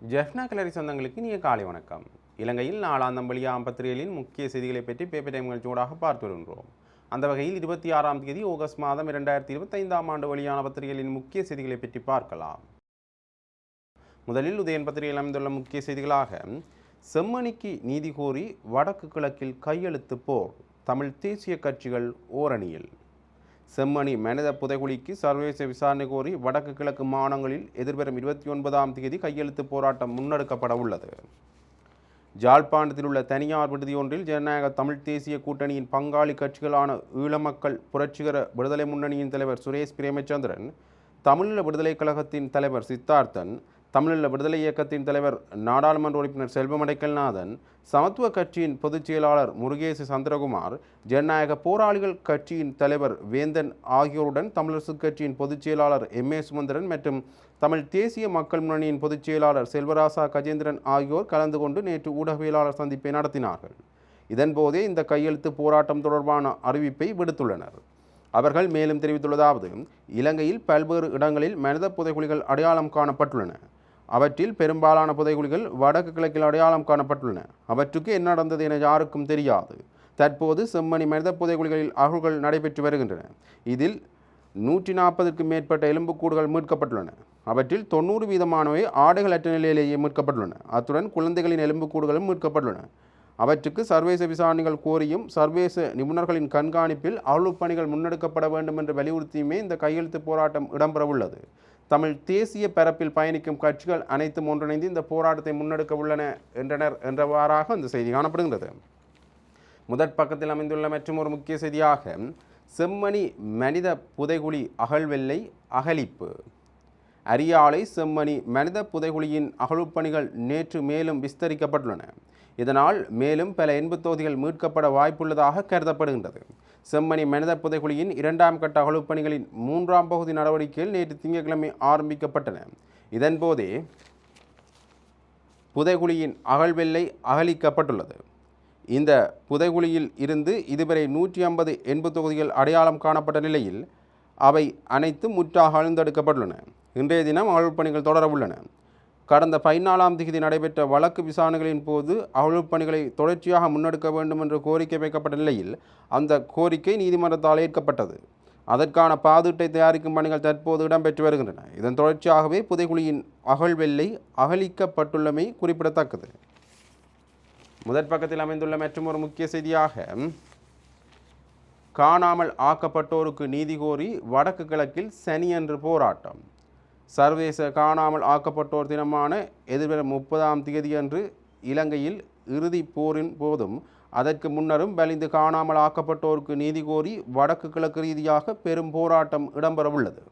ஜெஃப்னா கிளரி சொந்தங்களுக்கு நீ காலை வணக்கம். இலங்கையில் நாளாந்தம்பள்ளி ஆம்பத்திரியலின் முக்கிய செய்திகளை பற்றி பேப்பர் டைம் நிகழ்ச்சியோடாக பார்த்து வருகின்றோம் அந்த வகையில் இருபத்தி ஆறாம் தேதி ஆகஸ்ட் மாதம் இரண்டாயிரத்தி இருபத்தைந்தாம் ஆண்டு வெளியான பத்திரிகைகளின் முக்கிய செய்திகளை பற்றி பார்க்கலாம். முதலில் உதயன் பத்திரிகையில் அமைந்துள்ள முக்கிய செய்திகளாக செம்மணிக்கு நீதி கோரி வடக்கு கிழக்கில் கையெழுத்து போர் தமிழ் தேசிய கட்சிகள் ஓரணியில். செம்மணி மனித புதைகுழிக்கு சர்வதேச விசாரணை கோரி வடக்கு கிழக்கு மாநிலங்களில் எதிர்வரும் இருபத்தி ஒன்பதாம் தேதி கையெழுத்து போராட்டம் முன்னெடுக்கப்பட உள்ளது. ஜாழ்ப்பாணத்தில் உள்ள தனியார் விடுதி ஒன்றில் ஜனநாயக தமிழ் தேசிய கூட்டணியின் பங்காளி கட்சிகளான ஈழமக்கள் புரட்சிகர விடுதலை முன்னணியின் தலைவர் சுரேஷ் பிரேமச்சந்திரன் தமிழீழ விடுதலை கழகத்தின் தலைவர் சித்தார்த்தன் தமிழீழ விடுதலை இயக்கத்தின் தலைவர் நாடாளுமன்ற உறுப்பினர் செல்வமடைக்கல்நாதன் சமத்துவ கட்சியின் பொதுச் செயலாளர் முருகேசு சந்திரகுமார் ஜனநாயக போராளிகள் கட்சியின் தலைவர் வேந்தன் ஆகியோருடன் தமிழரசு கட்சியின் பொதுச் செயலாளர் எம் ஏ சுமந்திரன் மற்றும் தமிழ் தேசிய மக்கள் முன்னணியின் பொதுச் செயலாளர் செல்வராசா கஜேந்திரன் ஆகியோர் கலந்து கொண்டு நேற்று ஊடகவியலாளர் சந்திப்பை நடத்தினார்கள். இதன்போதே இந்த கையெழுத்து போராட்டம் தொடர்பான அறிவிப்பை விடுத்துள்ளனர். அவர்கள் மேலும் தெரிவித்துள்ளதாவது இலங்கையில் பல்வேறு இடங்களில் மனித புதைகுழிகள் அடையாளம் காணப்பட்டுள்ளன. அவற்றில் பெரும்பாலான புதைகுழிகள் வடக்கு கிழக்கில் அடையாளம் காணப்பட்டுள்ளன. அவற்றுக்கு என்ன நடந்தது என யாருக்கும் தெரியாது. தற்போது செம்மணி மனித புதைகுழிகளில் அகழ்வுகள் நடைபெற்று வருகின்றன. இதில் நூற்றி நாற்பதுக்கும் மேற்பட்ட எலும்புக்கூடுகள் மீட்கப்பட்டுள்ளன. அவற்றில் தொண்ணூறு வீதமானவை ஆடைகளற்ற நிலையிலேயே மீட்கப்பட்டுள்ளன. அத்துடன் குழந்தைகளின் எலும்புக்கூடுகளும் மீட்கப்பட்டுள்ளன. அவற்றுக்கு சர்வேச விசாரணைகள் கோரியும் சர்வேச நிபுணர்களின் கண்காணிப்பில் அகழ்வுப் பணிகள் முன்னெடுக்கப்பட வேண்டும் என்று வலியுறுத்தியுமே இந்த கையெழுத்து போராட்டம் இடம்பெறவுள்ளது. தமிழ் தேசிய பரப்பில் பயணிக்கும் கட்சிகள் அனைத்தும் ஒன்றிணைந்து இந்த போராட்டத்தை முன்னெடுக்க உள்ளன என்றனர் என்றவாறாக இந்த செய்தி காணப்படுகின்றது. முதற் பக்கத்தில் அமைந்துள்ள மற்றும் ஒரு முக்கிய செய்தியாக செம்மணி மனித புதைகுழி அகழ்வெல்லை அகழிப்பு அரியாலை செம்மணி மனித புதைகுழியின் அகழ்வுப்பணிகள் நேற்று மேலும் விஸ்தரிக்கப்பட்டுள்ளன. இதனால் மேலும் பல எண்புத் தொகுதிகள் மீட்கப்பட வாய்ப்புள்ளதாக கருதப்படுகின்றது. செம்மணி மனித புதைகுழியின் இரண்டாம் கட்ட அகழ்வுப் பணிகளின் மூன்றாம் பகுதி நடவடிக்கைகள் நேற்று திங்கட்கிழமை ஆரம்பிக்கப்பட்டன. இதன்போதே புதைகுழியின் அகழ்வெல்லை அகலிக்கப்பட்டுள்ளது. இந்த புதைகுழியில் இருந்து இதுவரை நூற்றி ஐம்பது எண்பது தொகுதிகள் அடையாளம் காணப்பட்ட நிலையில் அவை அனைத்தும் முற்றாக அழுந்தெடுக்கப்பட்டுள்ளன. இன்றைய தினம் அகழ்வுப் பணிகள் தொடர உள்ளன கடந்த பதினாலாம் தேதி நடைபெற்ற வழக்கு விசாரணைகளின் போது அகழ்வுப் பணிகளை தொடர்ச்சியாக முன்னெடுக்க வேண்டும் என்று கோரிக்கை வைக்கப்பட்ட நிலையில் அந்த கோரிக்கை நீதிமன்றத்தால் ஏற்கப்பட்டது. அதற்கான பாதுட்டை தயாரிக்கும் பணிகள் தற்போது இடம்பெற்று வருகின்றன. இதன் தொடர்ச்சியாகவே புதைகுழியின் அகழ்வெல்லை அகலிக்கப்பட்டுள்ளமை குறிப்பிடத்தக்கது. முதற் பக்கத்தில் அமைந்துள்ள மற்றும் ஒரு முக்கிய செய்தியாக காணாமல் ஆக்கப்பட்டோருக்கு நீதி கோரி வடக்கு கிழக்கில் சனியன்று போராட்டம். சர்வதேச காணாமல் ஆக்கப்பட்டோர் தினமான எதிர்வரும் முப்பதாம் தேதியன்று இலங்கையில் இறுதிப் போரின் போதும் அதற்கு முன்னரும் வலிந்து காணாமல் ஆக்கப்பட்டோருக்கு நீதி கோரி வடக்கு கிழக்கு ரீதியாக பெரும் போராட்டம் இடம்பெறவுள்ளது.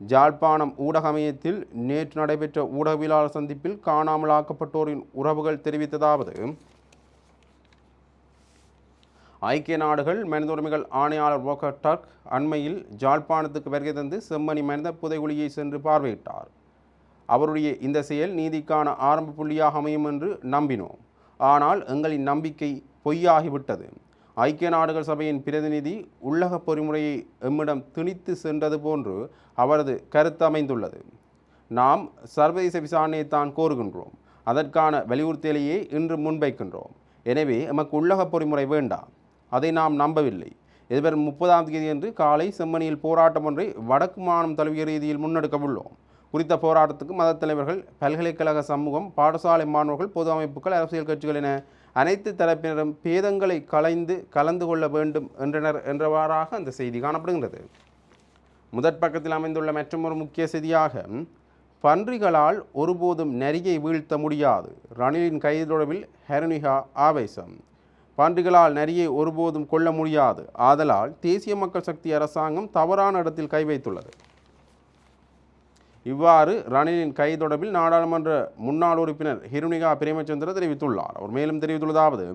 ஜாழ்ப்பாணம் ஊடகமயத்தில் நேற்று நடைபெற்ற ஊடகவியலாளர் சந்திப்பில் காணாமல் ஆக்கப்பட்டோரின் உறவுகள் தெரிவித்ததாவது ஐக்கிய நாடுகள் மனித உரிமைகள் ஆணையாளர் வோக்கர் டர்க் அண்மையில் ஜாழ்ப்பாணத்துக்கு வருகை தந்து செம்மணி மனித புதைகுழியை சென்று பார்வையிட்டார். அவருடைய இந்த செயல் நீதிக்கான ஆரம்ப புள்ளியாக அமையும் என்று நம்பினோம். ஆனால் எங்களின் நம்பிக்கை பொய்யாகிவிட்டது. ஐக்கிய நாடுகள் சபையின் பிரதிநிதி உள்ளக பொறிமுறையை எம்மிடம் திணித்து சென்றது போன்று அவரது கருத்து அமைந்துள்ளது. நாம் சர்வதேச விசாரணையை தான் கோருகின்றோம். அதற்கான வலியுறுத்தலையே இன்று முன்வைக்கின்றோம். எனவே எமக்கு உள்ளக பொறிமுறை வேண்டாம். அதை நாம் நம்பவில்லை. எதிர்வரும் முப்பதாம் தேதி என்று காலை செம்மணியில் போராட்டம் ஒன்றை வடக்கு மாநிலம் தழுவிய ரீதியில் முன்னெடுக்க உள்ளோம். குறித்த போராட்டத்துக்கு மத தலைவர்கள் பல்கலைக்கழக சமூகம் பாடசாலை மாணவர்கள் பொது அமைப்புகள் அரசியல் கட்சிகள் என அனைத்து தரப்பினரும் பேதங்களை கலைந்து கலந்து கொள்ள வேண்டும் என்றனர் என்றவாறாக அந்த செய்தி காணப்படுகின்றது. முதற் பக்கத்தில் அமைந்துள்ள மற்றொரு முக்கிய செய்தியாக பன்றிகளால் ஒருபோதும் நரியை வீழ்த்த முடியாது. ரணிலின் கைதொடர்பில் ஹெரனிகா ஆவேசம். பன்றிகளால் நரியை ஒருபோதும் கொள்ள முடியாது. ஆதலால் தேசிய மக்கள் சக்தி அரசாங்கம் தவறான இடத்தில் கை வைத்துள்ளது. இவ்வாறு ரணிலின் கை தொடர்பில் நாடாளுமன்ற முன்னாள் உறுப்பினர் ஹிருணிகா பிரேமச்சந்திர தெரிவித்துள்ளார். அவர் மேலும் தெரிவித்துள்ளதாவது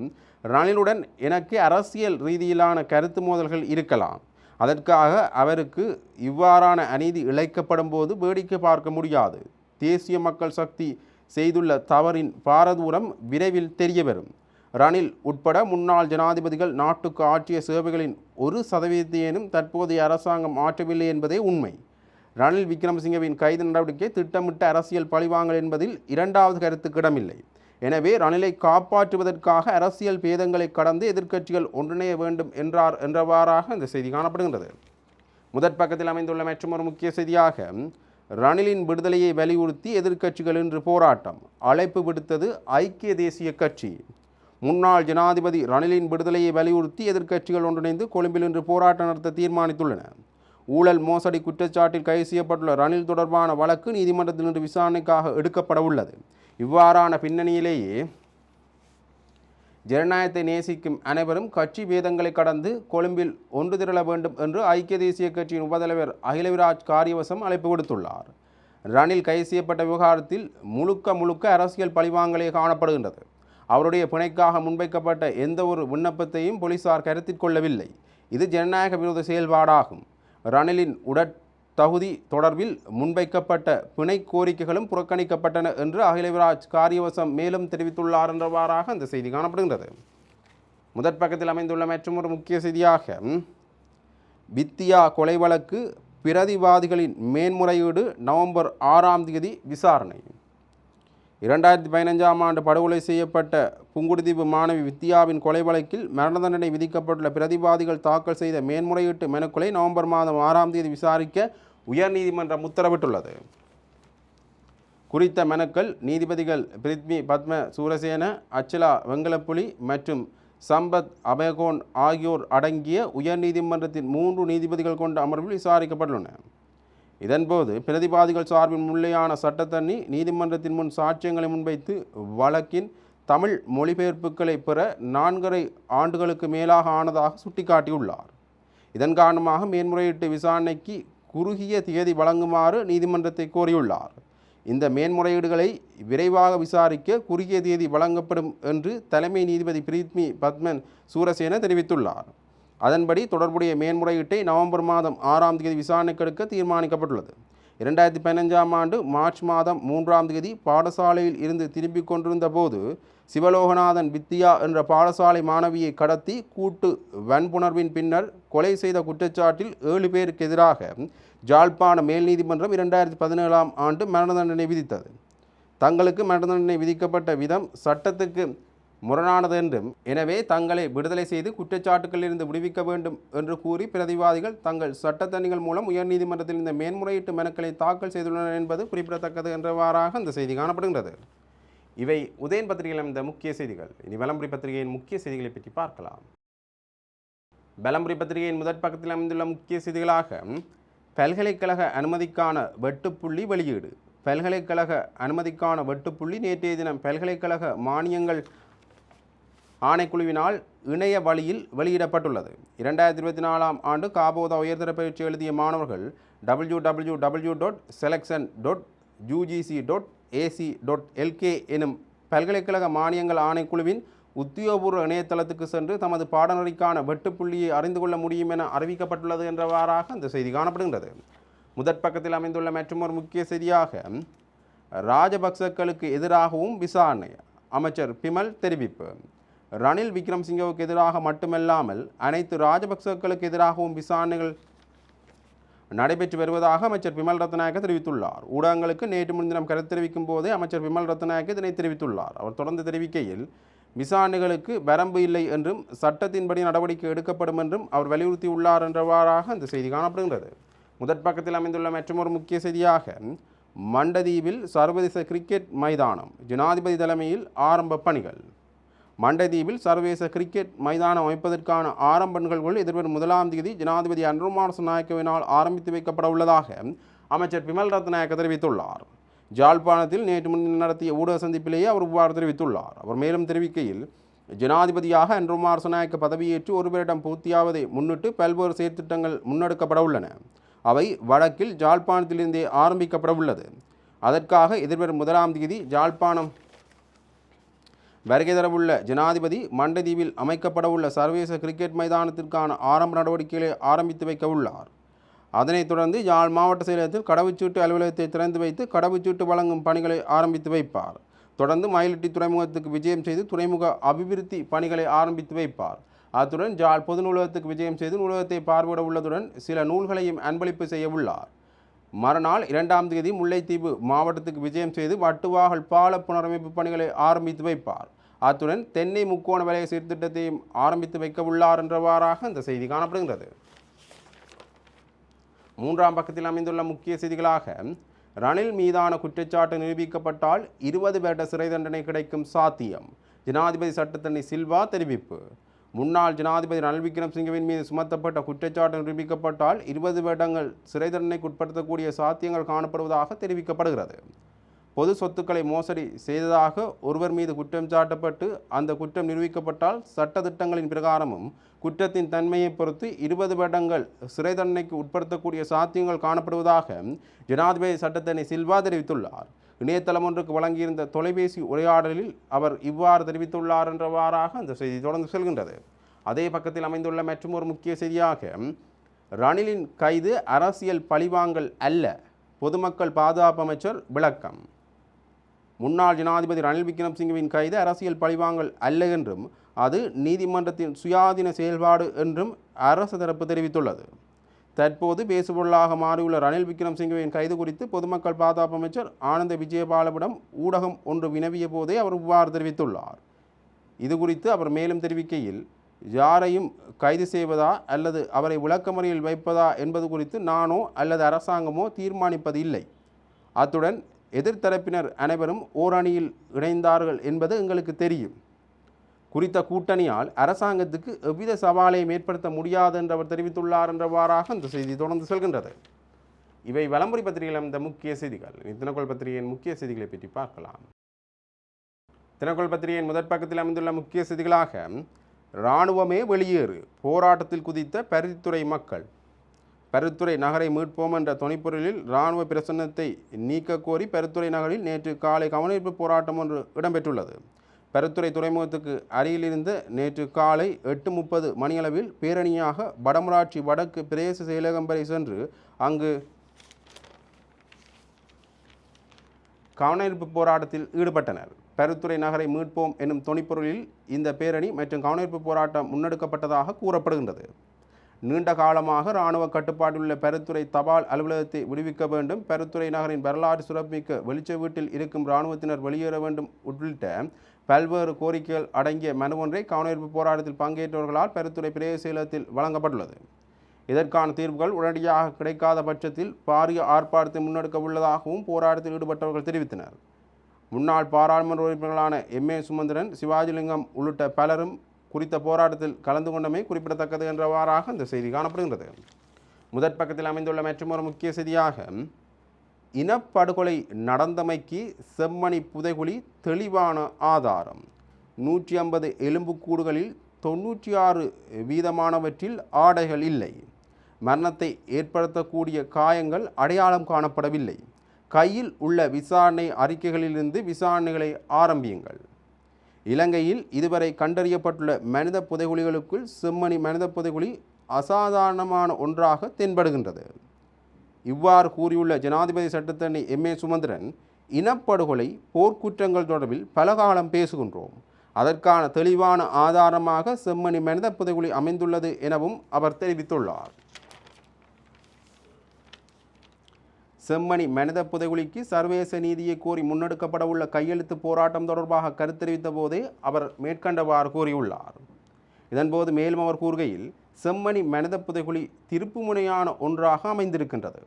ரணிலுடன் எனக்கு அரசியல் ரீதியிலான கருத்து மோதல்கள் இருக்கலாம். அதற்காக அவருக்கு இவ்வாறான அநீதி இழைக்கப்படும் போது வேடிக்கை பார்க்க முடியாது. தேசிய மக்கள் சக்தி செய்துள்ள தவறின் பாரதூரம் விரைவில் தெரியவரும். வரும் ரணில் உட்பட முன்னாள் ஜனாதிபதிகள் நாட்டுக்கு ஆற்றிய சேவைகளின் ஒரு சதவீதத்தையேனும் தற்போதைய அரசாங்கம் ஆற்றவில்லை என்பதே உண்மை. ரணில் விக்ரமசிங்கவின் கைது நடவடிக்கை திட்டமிட்ட அரசியல் பழிவாங்கல் என்பதில் இரண்டாவது கருத்து கிடமில்லை எனவே ரணிலை காப்பாற்றுவதற்காக அரசியல் பேதங்களை கடந்து எதிர்க்கட்சிகள் ஒன்றிணைய வேண்டும் என்றார் என்றவாறாக இந்த செய்தி காணப்படுகின்றது. முதற் பக்கத்தில் அமைந்துள்ள மற்றொரு முக்கிய செய்தியாக ரணிலின் விடுதலையை வலியுறுத்தி எதிர்க்கட்சிகள் இன்று போராட்டம். அழைப்பு விடுத்தது ஐக்கிய தேசிய கட்சி. முன்னாள் ஜனாதிபதி ரணிலின் விடுதலையை வலியுறுத்தி எதிர்க்கட்சிகள் ஒன்றிணைந்து கொழும்பில் இன்று போராட்டம் நடத்த தீர்மானித்துள்ளன. ஊழல் மோசடி குற்றச்சாட்டில் கைது செய்யப்பட்டுள்ள ரணில் தொடர்பான வழக்கு நீதிமன்றத்தில் இன்று விசாரணைக்காக எடுக்கப்பட உள்ளது. இவ்வாறான பின்னணியிலேயே ஜனநாயகத்தை நேசிக்கும் அனைவரும் கட்சி பேதங்களை கடந்து கொழும்பில் ஒன்று திரள வேண்டும் என்று ஐக்கிய தேசிய கட்சியின் உபதலைவர் அகிலவிராஜ் காரியவசம் அழைப்பு விடுத்துள்ளார். ரணில் கைது செய்யப்பட்ட விவகாரத்தில் முழுக்க முழுக்க அரசியல் பழிவாங்கலே காணப்படுகின்றது. அவருடைய பிணைக்காக முன்வைக்கப்பட்ட எந்த ஒரு விண்ணப்பத்தையும் போலீசார் கருத்தில் கொள்ளவில்லை. இது ஜனநாயக விரோத செயல்பாடாகும். ரணிலின் உடற்தகுதி தொடர்பில் முன்வைக்கப்பட்ட பிணை கோரிக்கைகளும் புறக்கணிக்கப்பட்டன என்று அகிலவிராஜ் காரியவசம் மேலும் தெரிவித்துள்ளார் என்றவாறாக அந்த செய்தி காணப்படுகின்றது. முதற் பக்கத்தில் அமைந்துள்ள மற்றொரு முக்கிய செய்தியாக வித்தியா கொலை வழக்கு பிரதிவாதிகளின் மேன்முறையீடு நவம்பர் ஆறாம் தேதி விசாரணை. இரண்டாயிரத்தி பதினஞ்சாம் ஆண்டு படுகொலை செய்யப்பட்ட புங்குடுதீவு மாணவி வித்யாவின் கொலை வழக்கில் மரண தண்டனை விதிக்கப்பட்டுள்ள பிரதிவாதிகள் தாக்கல் செய்த மேன்முறையீட்டு மனுக்களை நவம்பர் மாதம் ஆறாம் தேதி விசாரிக்க உயர்நீதிமன்றம் உத்தரவிட்டுள்ளது. குறித்த மனுக்கள் நீதிபதிகள் பிரித்மி பத்ம சூரசேன அச்சலா வெங்கலப்புலி மற்றும் சம்பத் அபயகோன் ஆகியோர் அடங்கிய உயர்நீதிமன்றத்தின் மூன்று நீதிபதிகள் கொண்ட அமர்வில் விசாரிக்கப்பட்டுள்ளன. இதன்போது பிரதிவாதிகள் சார்பின் முள்ளையான சட்டத்தண்ணி நீதிமன்றத்தின் முன் சாட்சியங்களை முன்வைத்து வழக்கின் தமிழ் மொழிபெயர்ப்புகளை பெற நான்கரை ஆண்டுகளுக்கு மேலாக ஆனதாக சுட்டிக்காட்டியுள்ளார். இதன் காரணமாக மேன்முறையீட்டு விசாரணைக்கு குறுகிய தேதி வழங்குமாறு நீதிமன்றத்தை கோரியுள்ளார். இந்த மேன்முறையீடுகளை விரைவாக விசாரிக்க குறுகிய தேதி வழங்கப்படும் என்று தலைமை நீதிபதி பிரீத்மி பத்மன் சூரசேன தெரிவித்துள்ளார். அதன்படி தொடர்புடைய மேன்முறையீட்டை நவம்பர் மாதம் ஆறாம் தேதி விசாரணைக்கெடுக்க தீர்மானிக்கப்பட்டுள்ளது. இரண்டாயிரத்தி பதினஞ்சாம் ஆண்டு மார்ச் மாதம் மூன்றாம் தேதி பாடசாலையில் இருந்து திரும்பிக் கொண்டிருந்த போது சிவலோகநாதன் வித்யா என்ற பாடசாலை மாணவியை கடத்தி கூட்டு வன்புணர்வின் பின்னர் கொலை செய்த குற்றச்சாட்டில் ஏழு பேருக்கு எதிராக ஜாழ்ப்பாண மேல் நீதிமன்றம் இரண்டாயிரத்தி பதினேழாம் ஆண்டு மரண தண்டனை விதித்தது. தங்களுக்கு மரண தண்டனை விதிக்கப்பட்ட விதம் சட்டத்துக்கு முரணானது என்றும் எனவே தங்களை விடுதலை செய்து குற்றச்சாட்டுகளிலிருந்து விடுவிக்க வேண்டும் என்று கூறி பிரதிவாதிகள் தங்கள் சட்டத்தணிகள் மூலம் உயர்நீதிமன்றத்தில் இந்த மேன்முறையீட்டு மனுக்களை தாக்கல் செய்துள்ளனர் என்பது குறிப்பிடத்தக்கது என்றவாறாக இந்த செய்தி காணப்படுகின்றது. இவை உதயன் பத்திரிகையில் இந்த முக்கிய செய்திகள். இனி வலம்புரி பத்திரிகையின் முக்கிய செய்திகளை பற்றி பார்க்கலாம். பலம்புரி பத்திரிகையின் முதற் பக்கத்தில் அமைந்துள்ள முக்கிய செய்திகளாக பல்கலைக்கழக அனுமதிக்கான வெட்டுப்புள்ளி வெளியீடு. பல்கலைக்கழக அனுமதிக்கான வெட்டுப்புள்ளி நேற்றைய தினம் பல்கலைக்கழக மானியங்கள் ஆணைக்குழுவினால் இணைய வழியில் வெளியிடப்பட்டுள்ளது. இரண்டாயிரத்தி இருபத்தி நாலாம் ஆண்டு காபோதா உயர்தர பயிற்சி எழுதிய மாணவர்கள் W W W dot selection dot UGC dot AC dot LK எனும் பல்கலைக்கழக மானியங்கள் ஆணைக்குழுவின் உத்தியோகபூர்வ இணையதளத்துக்கு சென்று தமது பாடநெறிக்கான வெட்டுப்புள்ளியை அறிந்து கொள்ள முடியும் என அறிவிக்கப்பட்டுள்ளது என்றவாறாக அந்த செய்தி காணப்படுகின்றது. முதற் பக்கத்தில் அமைந்துள்ள மற்றொரு முக்கிய செய்தியாக ராஜபக்சக்களுக்கு எதிராகவும் விசாரணை அமைச்சர் பிமல் தெரிவிப்பு. ரணில் விக்ரம்சிங்கவுக்கு எதிராக மட்டுமல்லாமல் அனைத்து ராஜபக்சக்களுக்கு எதிராகவும் விசாரணைகள் நடைபெற்று வருவதாக அமைச்சர் பிமல் ரத்நாயக்க தெரிவித்துள்ளார். ஊடகங்களுக்கு நேற்று முன்தினம் கருத்து தெரிவிக்கும் போதே அமைச்சர் பிமல் ரத்நாயக்க இதனை தெரிவித்துள்ளார். அவர் தொடர்ந்து தெரிவிக்கையில் விசாரணைகளுக்கு வரம்பு இல்லை என்றும் சட்டத்தின்படி நடவடிக்கை எடுக்கப்படும் என்றும் அவர் வலியுறுத்தியுள்ளார் என்றவாறாக அந்த செய்தி காணப்படுகின்றது. முதற் பக்கத்தில் அமைந்துள்ள மற்றொரு முக்கிய செய்தியாக மண்டதீவில் சர்வதேச கிரிக்கெட் மைதானம் ஜனாதிபதி தலைமையில் ஆரம்ப பணிகள். மண்டதீவில் சர்வதேச கிரிக்கெட் மைதானம் அமைப்பதற்கான ஆரம்ப நிகழ்வுகள் எதிர்வரும் முதலாம் தேதி ஜனாதிபதி அன்ருமானச நாயக்கவினால் ஆரம்பித்து வைக்கப்பட உள்ளதாக அமைச்சர் பிமல் ரத்நாயக்க தெரிவித்துள்ளார். ஜாழ்ப்பாணத்தில் நேற்று முன் நடத்திய ஊடக சந்திப்பிலேயே அவர் இவ்வாறு தெரிவித்துள்ளார். அவர் மேலும் தெரிவிக்கையில் ஜனாதிபதியாக அன்ருமார் நாயக்க பதவியேற்று ஒரு வருடம் பூர்த்தியாவதை முன்னிட்டு பல்வேறு செயற்திட்டங்கள் முன்னெடுக்கப்பட உள்ளன. அவை வடக்கில் ஜாழ்ப்பாணத்திலிருந்தே ஆரம்பிக்கப்பட உள்ளது. அதற்காக எதிர்வரும் முதலாம் தேதி ஜாழ்ப்பாணம் வருகை தரவுள்ள ஜனாதிபதி மண்டதீவில் அமைக்கப்படவுள்ள சர்வதேச கிரிக்கெட் மைதானத்திற்கான ஆரம்ப நடவடிக்கைகளை ஆரம்பித்து வைக்க உள்ளார் அதனைத் தொடர்ந்து யாழ் மாவட்ட செயலகத்தில் கடவுச்சீட்டு அலுவலகத்தை திறந்து வைத்து கடவுச்சீட்டு வழங்கும் பணிகளை ஆரம்பித்து வைப்பார். தொடர்ந்து மயிலட்டி துறைமுகத்துக்கு விஜயம் செய்து துறைமுக அபிவிருத்தி பணிகளை ஆரம்பித்து வைப்பார். அத்துடன் ஜாழ் பொது நூலகத்துக்கு விஜயம் செய்து நூலகத்தை பார்வையிட உள்ளதுடன் சில நூல்களையும் அன்பளிப்பு செய்ய உள்ளார் மறுநாள் இரண்டாம் தேதி முல்லைத்தீவு மாவட்டத்துக்கு விஜயம் செய்து வட்டுவாகல் பால புனரமைப்பு பணிகளை ஆரம்பித்து வைப்பார். அத்துடன் தென்னை முக்கோண வலய சீர்திட்டத்தையும் ஆரம்பித்து வைக்க உள்ளார் என்றவாறாக இந்த செய்தி காணப்படுகிறது மூன்றாம் பக்கத்தில் அமைந்துள்ள முக்கிய செய்திகளாக ரணில் மீதான குற்றச்சாட்டு நிரூபிக்கப்பட்டால் இருபது வருட சிறை தண்டனை கிடைக்கும் சாத்தியம் ஜனாதிபதி சட்டத்தண்ணி சில்வா தெரிவிப்பு. முன்னாள் ஜனாதிபதி ரணில் விக்ரம்சிங்கவின் மீது சுமத்தப்பட்ட குற்றச்சாட்டு நிரூபிக்கப்பட்டால் இருபது வருடங்கள் சிறை தண்டனைக்கு உட்படுத்தக்கூடிய சாத்தியங்கள் காணப்படுவதாக தெரிவிக்கப்படுகிறது. பொது சொத்துக்களை மோசடி செய்ததாக ஒருவர் மீது குற்றம் சாட்டப்பட்டு அந்த குற்றம் நிரூபிக்கப்பட்டால் சட்ட திட்டங்களின் பிரகாரமும் குற்றத்தின் தன்மையை பொறுத்து இருபது வருடங்கள் சிறை தண்டனைக்கு உட்படுத்தக்கூடிய சாத்தியங்கள் காணப்படுவதாக ஜனாதிபதி சட்டத்தனை சில்வா தெரிவித்துள்ளார். இணையதளம் ஒன்றுக்கு வழங்கியிருந்த தொலைபேசி உரையாடலில் அவர் இவ்வாறு தெரிவித்துள்ளார் என்றவாறாக அந்த செய்தி தொடர்ந்து செல்கின்றது. அதே பக்கத்தில் அமைந்துள்ள மற்றும் ஒரு முக்கிய செய்தியாக ரணிலின் கைது அரசியல் பழிவாங்கல் அல்ல. பொதுமக்கள் பாதுகாப்பு அமைச்சர் விளக்கம். முன்னாள் ஜனாதிபதி ரணில் விக்ரமசிங்கவின் கைது அரசியல் பழிவாங்கல் அல்ல என்றும் அது நீதிமன்றத்தின் சுயாதீன செயல்பாடு என்றும் அரசு தரப்பு தெரிவித்துள்ளது. தற்போது பேசுபொருளாக மாறியுள்ள ரணில் விக்ரமசிங்கவின் கைது குறித்து பொதுமக்கள் பாதுகாப்பு அமைச்சர் ஆனந்த விஜயபாலவிடம் ஊடகம் ஒன்று வினவிய போதே அவர் இவ்வாறு தெரிவித்துள்ளார். இது குறித்து அவர் மேலும் தெரிவிக்கையில் யாரையும் கைது செய்வதா அல்லது அவரை விளக்கமறியில் வைப்பதா என்பது குறித்து நானோ அல்லது அரசாங்கமோ தீர்மானிப்பது இல்லை அத்துடன் எதிர்த்தரப்பினர் அனைவரும் ஓரணியில் இணைந்தார்கள் என்பது எங்களுக்கு தெரியும். குறித்த கூட்டணியால் அரசாங்கத்துக்கு எவ்வித சவாலையும் ஏற்படுத்த முடியாது என்று அவர் தெரிவித்துள்ளார் என்றவாறாக அந்த செய்தி தொடர்ந்து செல்கின்றது. இவை வலம்புரி பத்திரிகையில் அந்த முக்கிய செய்திகள். இனி தினக்கோள் பத்திரிகையின் முக்கிய செய்திகளை பற்றி பார்க்கலாம். தினக்கோள் பத்திரிகையின் முதற் பக்கத்தில் அமைந்துள்ள முக்கிய செய்திகளாக இராணுவமே வெளியேறு போராட்டத்தில் குதித்த பருத்தித்துறை மக்கள். பருத்துறை நகரை மீட்போம் என்ற துணைப்பொருளில் இராணுவ பிரசன்னத்தை நீக்க கோரி பருத்துறை நகரில் நேற்று காலை கவனிப்பு போராட்டம் ஒன்று இடம்பெற்றுள்ளது. பருத்துறை துறைமுகத்துக்கு அருகிலிருந்து நேற்று காலை எட்டு முப்பது மணியளவில் பேரணியாக வடமராட்சி வடக்கு பிரதேச செயலகம் வரை சென்று அங்கு கவனஈர்ப்பு போராட்டத்தில் ஈடுபட்டனர். பருத்துறை நகரை மீட்போம் என்னும் துணிப்பொருளில் இந்த பேரணி மற்றும் கவனிப்பு போராட்டம் முன்னெடுக்கப்பட்டதாக கூறப்படுகின்றது. நீண்ட காலமாக இராணுவ கட்டுப்பாட்டில் உள்ள பெருத்துறை தபால் அலுவலகத்தை விடுவிக்க வேண்டும். பெருத்துறை நகரின் வரலாறு சிறப்புமிக்க வெளிச்ச வீட்டில் இருக்கும் இராணுவத்தினர் வெளியேற வேண்டும் உள்ளிட்ட பல்வேறு கோரிக்கைகள் அடங்கிய மனு ஒன்றை கவனஈர்ப்பு போராட்டத்தில் பங்கேற்றவர்களால் பெருத்துறை பிரேசீலத்தில் வழங்கப்பட்டுள்ளது. இதற்கான தீர்வுகள் உடனடியாக கிடைக்காத பட்சத்தில் பாரிய ஆர்ப்பாட்டத்தை முன்னெடுக்க உள்ளதாகவும் போராட்டத்தில் ஈடுபட்டவர்கள் தெரிவித்தனர். முன்னாள் பாராளுமன்ற உறுப்பினர்களான எம் ஏ சுமந்திரன் சிவாஜிலிங்கம் உள்ளிட்ட பலரும் குறித்த போராட்டத்தில் கலந்து கொண்டமை குறிப்பிடத்தக்கது என்றவாறாக இந்த செய்தி காணப்படுகின்றது. முதற் பக்கத்தில் அமைந்துள்ள மற்றொரு முக்கிய செய்தியாக இனப்படுகொலை நடந்தமைக்கு செம்மணி புதைகுழி தெளிவான ஆதாரம். நூற்றி ஐம்பது எலும்புக்கூடுகளில் தொண்ணூற்றி ஆறு வீதமானவற்றில் ஆடைகள் இல்லை. மரணத்தை ஏற்படுத்தக்கூடிய காயங்கள் அடையாளம் காணப்படவில்லை. கையில் உள்ள விசாரணை அறிக்கைகளிலிருந்து விசாரணைகளை ஆரம்பியுங்கள். இலங்கையில் இதுவரை கண்டறியப்பட்டுள்ள மனித புதைகுழிகளுக்குள் செம்மணி மனித புதைகுழி அசாதாரணமான ஒன்றாக தென்படுகின்றது. இவ்வாறு கூறியுள்ள ஜனாதிபதி சட்டத்தரணி எம். ஏ. சுமந்திரன் இனப்படுகொலை போர்க்குற்றங்கள் தொடர்பில் பல காலம் பேசுகின்றோம். அதற்கான தெளிவான ஆதாரமாக செம்மணி மனித புதைகுழி அமைந்துள்ளது எனவும் அவர் தெரிவித்துள்ளார். செம்மணி மனித புதைகுழிக்கு சர்வதேச நீதியை கோரி முன்னெடுக்கப்பட உள்ள கையெழுத்து போராட்டம் தொடர்பாக கருத்தெரிவித்த போதே அவர் மேற்கண்டவாறு கூறியுள்ளார். இதன்போது மேலும் அவர் கூறுகையில் செம்மணி மனித புதைகுழி திருப்புமுனையான ஒன்றாக அமைந்திருக்கின்றது.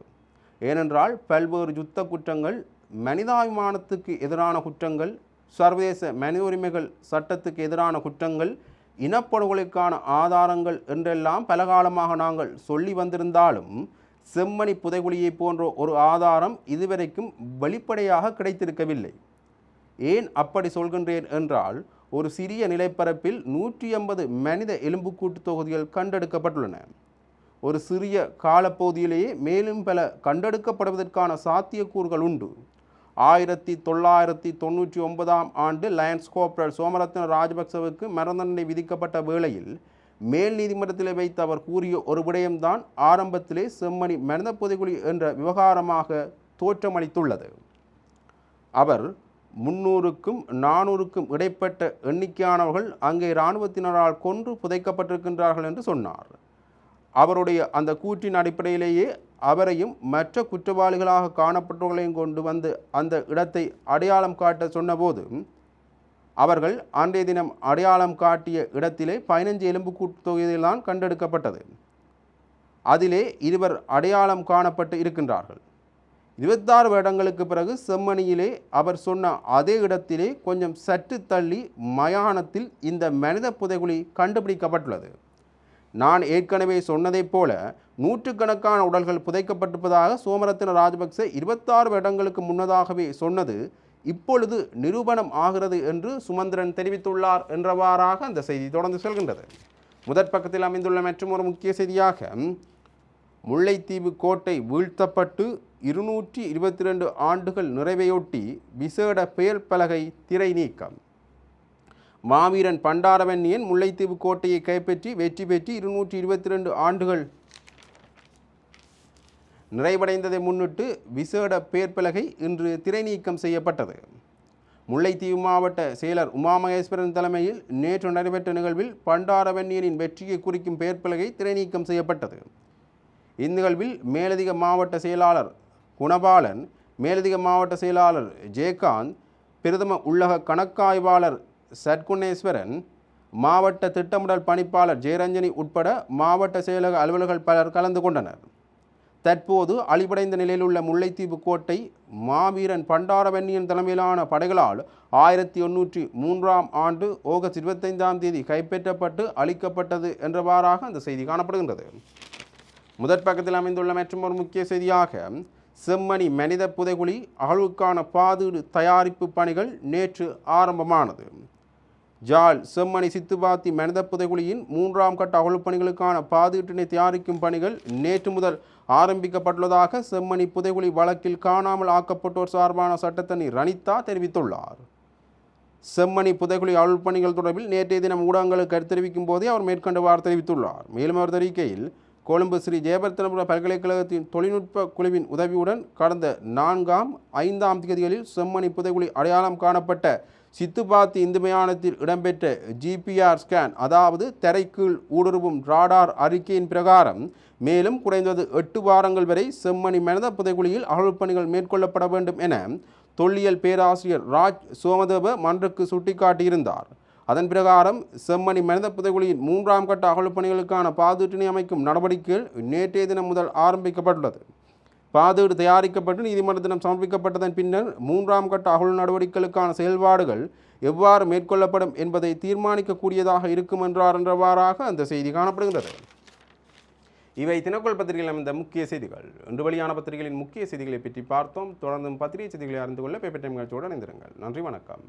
ஏனென்றால் பல்வேறு யுத்த குற்றங்கள் மனிதாபிமானத்துக்கு எதிரான குற்றங்கள் சர்வதேச மனித உரிமைகள் சட்டத்துக்கு எதிரான குற்றங்கள் இனப்படுகொலைக்கான ஆதாரங்கள் என்றெல்லாம் பல காலமாக நாங்கள் சொல்லி வந்திருந்தாலும் செம்மணி புதைகுழியை போன்ற ஒரு ஆதாரம் இதுவரைக்கும் வெளிப்படையாக கிடைத்திருக்கவில்லை. ஏன் அப்படி சொல்கின்றேன் என்றால் ஒரு சிறிய நிலைப்பரப்பில் நூற்றி ஐம்பது மனித எலும்புக்கூட்டு தொகுதிகள் கண்டெடுக்கப்பட்டுள்ளன. ஒரு சிறிய காலப்பகுதியிலேயே மேலும் பல கண்டெடுக்கப்படுவதற்கான சாத்தியக்கூறுகள் உண்டு. ஆயிரத்தி தொள்ளாயிரத்தி தொண்ணூற்றி ஒன்பதாம் ஆண்டு லயன்ஸ் கோப்ரல் சோமரத்ன ராஜபக்சவுக்கு மரண தண்டனை விதிக்கப்பட்ட வேளையில் மேல் நீதிமன்றத்தில் வைத்து அவர் கூறிய ஒரு விடயம்தான் ஆரம்பத்திலே செம்மணி மனித புதைகுழி என்ற விவகாரமாக தோற்றமளித்துள்ளது. அவர் முன்னூறுக்கும் நானூறுக்கும் இடைப்பட்ட எண்ணிக்கையானவர்கள் அங்கே இராணுவத்தினரால் கொன்று புதைக்கப்பட்டிருக்கின்றார்கள் என்று சொன்னார். அவருடைய அந்த கூற்றின் அடிப்படையிலேயே அவரையும் மற்ற குற்றவாளிகளாக காணப்பட்டவர்களையும் கொண்டு வந்து அந்த இடத்தை அடையாளம் காட்ட சொன்னபோது அவர்கள் அன்றைய தினம் அடையாளம் காட்டிய இடத்திலே பதினஞ்சு எலும்புக்கூட்டு தொகுதியில்தான் கண்டெடுக்கப்பட்டது. அதிலே இருவர் அடையாளம் காணப்பட்டு இருக்கின்றார்கள். இருபத்தாறு வருடங்களுக்கு பிறகு செம்மணியிலே அவர் சொன்ன அதே இடத்திலே கொஞ்சம் சற்று தள்ளி மயானத்தில் இந்த மனித புதைகுழி கண்டுபிடிக்கப்பட்டுள்ளது. நான் ஏற்கனவே சொன்னதைப் போல நூற்றுக்கணக்கான உடல்கள் புதைக்கப்பட்டிருப்பதாக சோமரத்ன ராஜபக்சே இருபத்தாறு வருடங்களுக்கு முன்னதாகவே சொன்னது. இப்பொழுது நிரூபணம் ஆகிறது என்று சுமந்திரன் தெரிவித்துள்ளார் என்றவாறாக அந்த செய்தி தொடர்ந்து செல்கின்றது. முதற் பக்கத்தில் அமைந்துள்ள மற்றும் ஒரு முக்கிய செய்தியாக முல்லைத்தீவு கோட்டை வீழ்த்தப்பட்டு இருநூற்றி இருபத்தி ரெண்டு ஆண்டுகள் நிறைவையொட்டி விசேட பெயர் பலகை திரை நீக்கம். மாவீரன் பண்டாரவன்னியன் முல்லைத்தீவு கோட்டையை கைப்பற்றி வெற்றி பெற்று இருநூற்றி இருபத்தி ரெண்டு ஆண்டுகள் நிறைவடைந்ததை முன்னிட்டு விசேட பேர்பலகை இன்று திரைநீக்கம் செய்யப்பட்டது. முல்லைத்தீவு மாவட்ட செயலர் உமாமகேஸ்வரன் தலைமையில் நேற்று நடைபெற்ற நிகழ்வில் பண்டாரவன்னியனின் வெற்றியை குறிக்கும் பெயர்ப்பலகை திரைநீக்கம் செய்யப்பட்டது. இந்நிகழ்வில் மேலதிக மாவட்ட செயலாளர் குணபாலன் மேலதிக மாவட்ட செயலாளர் ஜெயகாந்த் பிரதம உள்ளக கணக்காய்வாளர் சட்குணேஸ்வரன் மாவட்ட திட்டமிடல் பணிப்பாளர் ஜெயரஞ்சனி உட்பட மாவட்ட செயலக அலுவலர்கள் பலர் கலந்து கொண்டனர். தற்போது அழிவடைந்த நிலையில் உள்ள முல்லைத்தீவு கோட்டை மாவீரன் பண்டாரவன்னியன் தலைமையிலான படைகளால் ஆயிரத்தி எண்ணூற்றி மூன்றாம் ஆண்டு ஆகஸ்ட் இருபத்தைந்தாம் தேதி கைப்பற்றப்பட்டு அளிக்கப்பட்டது என்றவாறாக அந்த செய்தி காணப்படுகின்றது. முதற் பக்கத்தில் அமைந்துள்ள மற்றும் ஒரு முக்கிய செய்தியாக செம்மணி மனித புதைகுழி அகழ்வுக்கான பாதீடு தயாரிப்பு பணிகள் நேற்று ஆரம்பமானது. ஜால் செம்மணி சித்துபாத்தி மனித புதைகுழியின் மூன்றாம் கட்ட அகழ்ப்பணிகளுக்கான பாதீட்டினை தயாரிக்கும் பணிகள் நேற்று முதல் ஆரம்பிக்கப்பட்டுள்ளதாக செம்மணி புதைகுழி வழக்கில் காணாமல் ஆக்கப்பட்டோர் சார்பான சட்டத்தனி ரணிதா தெரிவித்துள்ளார். செம்மணி புதைகுழி அகழ்ப்பணிகள் தொடர்பில் நேற்றைய தினம் ஊடகங்களுக்கு கருத்து தெரிவிக்கும் போதே அவர் மேற்கண்டவாறு தெரிவித்துள்ளார். மேலும் அவர் தெரிவிக்கையில் கொழும்பு ஸ்ரீ ஜெயபர்த்தனபுர பல்கலைக்கழகத்தின் தொழில்நுட்ப குழுவின் உதவியுடன் கடந்த நான்காம் ஐந்தாம் தேதிகளில் செம்மணி புதைகுழி அடையாளம் காணப்பட்ட சித்துப்பாத்தி இந்து மயானத்தில் இடம்பெற்ற ஜிபிஆர் ஸ்கேன் அதாவது தரைக்கீழ் ஊடுருவும் ராடார் அறிக்கையின் பிரகாரம் மேலும் குறைந்தது எட்டு வாரங்கள் வரை செம்மணி மனித புதைக்குழியில் அகழ்வுப் பணிகள் மேற்கொள்ளப்பட வேண்டும் என தொல்லியல் பேராசிரியர் ராஜ் சோமதேவ மன்றுக்கு சுட்டிக்காட்டியிருந்தார். அதன் பிரகாரம் செம்மணி மனித புதைகுழியின் மூன்றாம் கட்ட அகழ்வுப் பணிகளுக்கான அமைக்கும் நடவடிக்கைகள் நேற்றைய தினம் முதல் ஆரம்பிக்கப்பட்டுள்ளது. பாதீடு தயாரிக்கப்பட்டு நீதிமன்றத்திடம் சமர்ப்பிக்கப்பட்டதன் பின்னர் மூன்றாம் கட்ட அகழ்வு நடவடிக்கைகளுக்கான செயல்பாடுகள் எவ்வாறு மேற்கொள்ளப்படும் என்பதை தீர்மானிக்கக்கூடியதாக இருக்கும் என்றார் என்றவாறாக அந்த செய்தி காணப்படுகின்றது. இவை தினக்குள் பத்திரிகையில் அமைந்த முக்கிய செய்திகள். இன்று வெளியான பத்திரிகைகளின் முக்கிய செய்திகளை பற்றி பார்த்தோம். தொடர்ந்தும் பத்திரிகை செய்திகளை அறிந்து கொள்ள பேப்பர் டைம் நிகழ்ச்சியோடு இணைந்திருங்கள். நன்றி வணக்கம்.